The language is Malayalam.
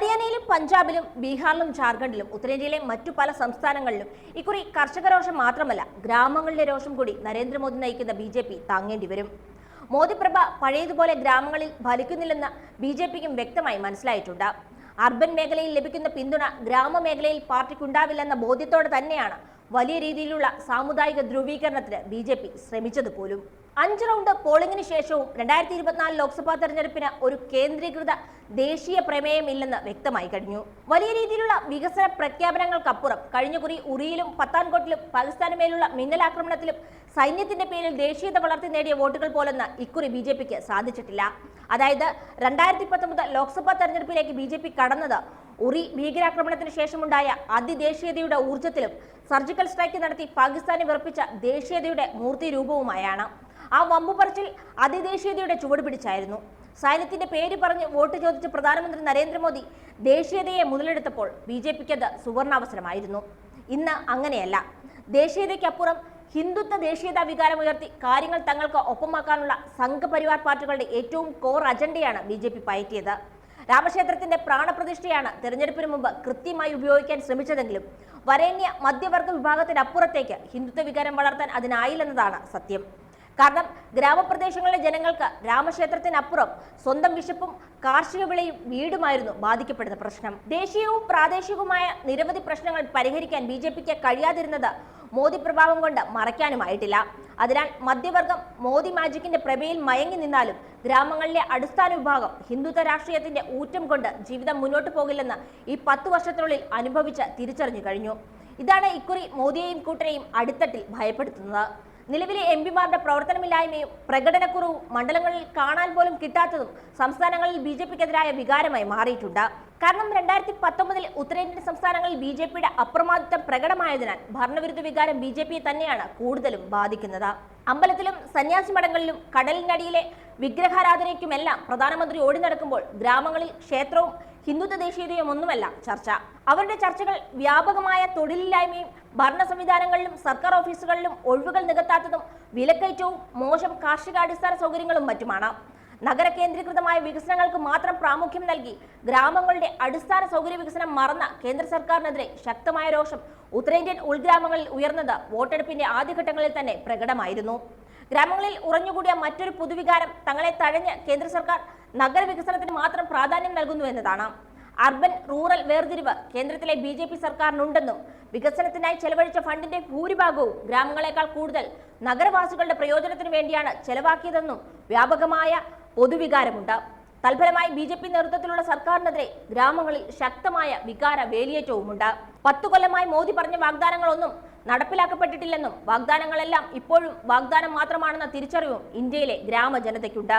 ഹരിയാനയിലും പഞ്ചാബിലും ബീഹാറിലും ജാർഖണ്ഡിലും ഉത്തരേന്ത്യയിലെ മറ്റു പല സംസ്ഥാനങ്ങളിലും ഇക്കുറി കർഷക രോഷം മാത്രമല്ല ഗ്രാമങ്ങളിലെ രോഷം കൂടി നരേന്ദ്രമോദി നയിക്കുന്ന ബി ജെ പി താങ്ങേണ്ടി വരും. മോദി പ്രഭ പഴയതുപോലെ ഗ്രാമങ്ങളിൽ ഫലിക്കുന്നില്ലെന്ന് ബി ജെ പിക്കും വ്യക്തമായി മനസ്സിലായിട്ടുണ്ട്. അർബൻ മേഖലയിൽ ലഭിക്കുന്ന പിന്തുണ ഗ്രാമമേഖലയിൽ പാർട്ടിക്കുണ്ടാവില്ലെന്ന ബോധ്യത്തോടെ തന്നെയാണ് വലിയ രീതിയിലുള്ള സാമുദായിക ധ്രുവീകരണത്തിന് ബി ജെ പി ശ്രമിച്ചത് പോലും. അഞ്ച് റൗണ്ട് പോളിംഗിന് ശേഷവും രണ്ടായിരത്തി ഇരുപത്തിനാല് ലോക്സഭാ തെരഞ്ഞെടുപ്പിന് ഒരു കേന്ദ്രീകൃത ദേശീയ പ്രമേയമില്ലെന്ന് വ്യക്തമായി കഴിഞ്ഞു. വലിയ രീതിയിലുള്ള വികസന പ്രഖ്യാപനങ്ങൾക്കപ്പുറം കഴിഞ്ഞ കുറി ഉറിയിലും പത്താൻകോട്ടിലും പാകിസ്ഥാന് മേലുള്ള മിന്നലാക്രമണത്തിലും സൈന്യത്തിന്റെ പേരിൽ ദേശീയത വളർത്തി നേടിയ വോട്ടുകൾ പോലൊന്ന് ഇക്കുറി ബി ജെ പിക്ക് സാധിച്ചിട്ടില്ല. അതായത് രണ്ടായിരത്തി പത്തൊമ്പത് ലോക്സഭാ തെരഞ്ഞെടുപ്പിലേക്ക് ബി ജെ പി കടന്നത് ഉറി ഭീകരാക്രമണത്തിന് ശേഷമുണ്ടായ അതിദേശീയതയുടെ ഊർജത്തിലും സർജിക്കൽ സ്ട്രൈക്ക് നടത്തി പാകിസ്ഥാനെ വിറപ്പിച്ച ദേശീയതയുടെ മൂർത്തി രൂപവുമായാണ് ആ വമ്പുപറച്ചിൽ അതിദേശീയതയുടെ ചുവട് പിടിച്ചായിരുന്നു. സൈന്യത്തിന്റെ പേര് പറഞ്ഞ് വോട്ട് ചോദിച്ച പ്രധാനമന്ത്രി നരേന്ദ്രമോദി ദേശീയതയെ മുതലെടുത്തപ്പോൾ ബി ജെ പിക്ക് അത് സുവർണാവസരമായിരുന്നു. ഇന്ന് അങ്ങനെയല്ല. ദേശീയതയ്ക്കപ്പുറം ഹിന്ദുത്വ ദേശീയതാ വികാരം ഉയർത്തി കാര്യങ്ങൾ തങ്ങൾക്ക് ഒപ്പമാക്കാനുള്ള സംഘപരിവാർ പാർട്ടികളുടെ ഏറ്റവും കോർ അജണ്ടയാണ് ബി ജെ പി പയറ്റിയത്. രാമക്ഷേത്രത്തിന്റെ പ്രാണപ്രതിഷ്ഠയാണ് തെരഞ്ഞെടുപ്പിന് മുമ്പ് കൃത്യമായി ഉപയോഗിക്കാൻ ശ്രമിച്ചതെങ്കിലും വരേണ്യ മധ്യവർഗ വിഭാഗത്തിനപ്പുറത്തേക്ക് ഹിന്ദുത്വ വികാരം വളർത്താൻ അതിനായില്ലെന്നതാണ് സത്യം. കാരണം ഗ്രാമപ്രദേശങ്ങളിലെ ജനങ്ങൾക്ക് രാമക്ഷേത്രത്തിനപ്പുറം സ്വന്തം വിശപ്പും കാർഷിക വിളയും വീടുമായിരുന്നു ബാധിക്കപ്പെടുന്ന പ്രശ്നം. ദേശീയവും പ്രാദേശികവുമായ നിരവധി പ്രശ്നങ്ങൾ പരിഹരിക്കാൻ ബി ജെ പിക്ക് കഴിയാതിരുന്നത് മോദി പ്രഭാവം കൊണ്ട് മറയ്ക്കാനുമായിട്ടില്ല. അതിനാൽ മധ്യവർഗം മോദി മാജിക്കിന്റെ പ്രമേയിൽ മയങ്ങി നിന്നാലും ഗ്രാമങ്ങളിലെ അടിസ്ഥാന വിഭാഗം ഹിന്ദുത്വ രാഷ്ട്രീയത്തിന്റെ ഊറ്റം കൊണ്ട് ജീവിതം മുന്നോട്ട് പോകില്ലെന്ന് ഈ പത്തു വർഷത്തിനുള്ളിൽ അനുഭവിച്ച് തിരിച്ചറിഞ്ഞു കഴിഞ്ഞു. ഇതാണ് ഇക്കുറി മോദിയെയും കൂട്ടരെയും അടിത്തട്ടിൽ ഭയപ്പെടുത്തുന്നത്. നിലവിലെ എം പിമാരുടെ പ്രവർത്തനമില്ലായ്മയും പ്രകടനക്കുറവും മണ്ഡലങ്ങളിൽ കാണാൻ പോലും കിട്ടാത്തതും സംസ്ഥാനങ്ങളിൽ ബി ജെ പിക്കെതിരായ വികാരമായി മാറിയിട്ടുണ്ട്. കാരണം രണ്ടായിരത്തി പത്തൊമ്പതിൽ ഉത്തരേന്ത്യൻ സംസ്ഥാനങ്ങളിൽ ബി ജെ പിയുടെ അപ്രമാദിത്വം പ്രകടമായതിനാൽ ഭരണവിരുദ്ധ വികാരം ബി ജെ പിയെ തന്നെയാണ് കൂടുതലും ബാധിക്കുന്നത്. അമ്പലത്തിലും സന്യാസി മഠങ്ങളിലും കടലിനടിയിലെ വിഗ്രഹാരാധനയ്ക്കുമെല്ലാം പ്രധാനമന്ത്രി ഓടി നടക്കുമ്പോൾ ഗ്രാമങ്ങളിൽ ക്ഷേത്രവും ഹിന്ദുത്വ ദേശീയതയും ഒന്നുമല്ല ചർച്ച. അവരുടെ ചർച്ചകൾ വ്യാപകമായ തൊഴിലില്ലായ്മയും ഭരണ സംവിധാനങ്ങളിലും സർക്കാർ ഓഫീസുകളിലും ഒഴിവുകൾ നികത്താത്തതും വിലക്കയറ്റവും മോശം കാർഷികാടിസ്ഥാന സൗകര്യങ്ങളും മറ്റുമാണ്. നഗര കേന്ദ്രീകൃതമായ വികസനങ്ങൾക്ക് മാത്രം പ്രാമുഖ്യം നൽകി ഗ്രാമങ്ങളുടെ അടിസ്ഥാന സൗകര്യ വികസനം മറന്ന കേന്ദ്ര സർക്കാരിനെതിരെ ശക്തമായ രോഷം ഉത്തരേന്ത്യൻ ഉൾഗ്രാമങ്ങളിൽ ഉയർന്നത് വോട്ടെടുപ്പിന്റെ ആദ്യഘട്ടങ്ങളിൽ തന്നെ പ്രകടമായിരുന്നു. ഗ്രാമങ്ങളിൽ ഉറഞ്ഞുകൂടിയ മറ്റൊരു പൊതുവികാരം തങ്ങളെ തഴഞ്ഞ് കേന്ദ്ര സർക്കാർ നഗരവികസനത്തിന് മാത്രം പ്രാധാന്യം നൽകുന്നു എന്നതാണ്. അർബൻ റൂറൽ വേർതിരിവ് കേന്ദ്രത്തിലെ ബി ജെ പി സർക്കാരിനുണ്ടെന്നും വികസനത്തിനായി ചെലവഴിച്ച ഫണ്ടിന്റെ ഭൂരിഭാഗവും ഗ്രാമങ്ങളെക്കാൾ കൂടുതൽ നഗരവാസികളുടെ പ്രയോജനത്തിന് വേണ്ടിയാണ് ചെലവാക്കിയതെന്നും വ്യാപകമായ പൊതുവികാരമുണ്ട്. തൽഫലമായി ബി ജെ പി നേതൃത്വത്തിലുള്ള സർക്കാരിനെതിരെ ഗ്രാമങ്ങളിൽ ശക്തമായ വികാര വേലിയേറ്റവുമുണ്ട് പത്തു കൊല്ലമായി മോദി പറഞ്ഞ വാഗ്ദാനങ്ങളൊന്നും നടപ്പിലാക്കപ്പെട്ടിട്ടില്ലെന്നും വാഗ്ദാനങ്ങളെല്ലാം ഇപ്പോഴും വാഗ്ദാനം മാത്രമാണെന്ന തിരിച്ചറിവും ഇന്ത്യയിലെ ഗ്രാമജനതയ്ക്കുണ്ട്.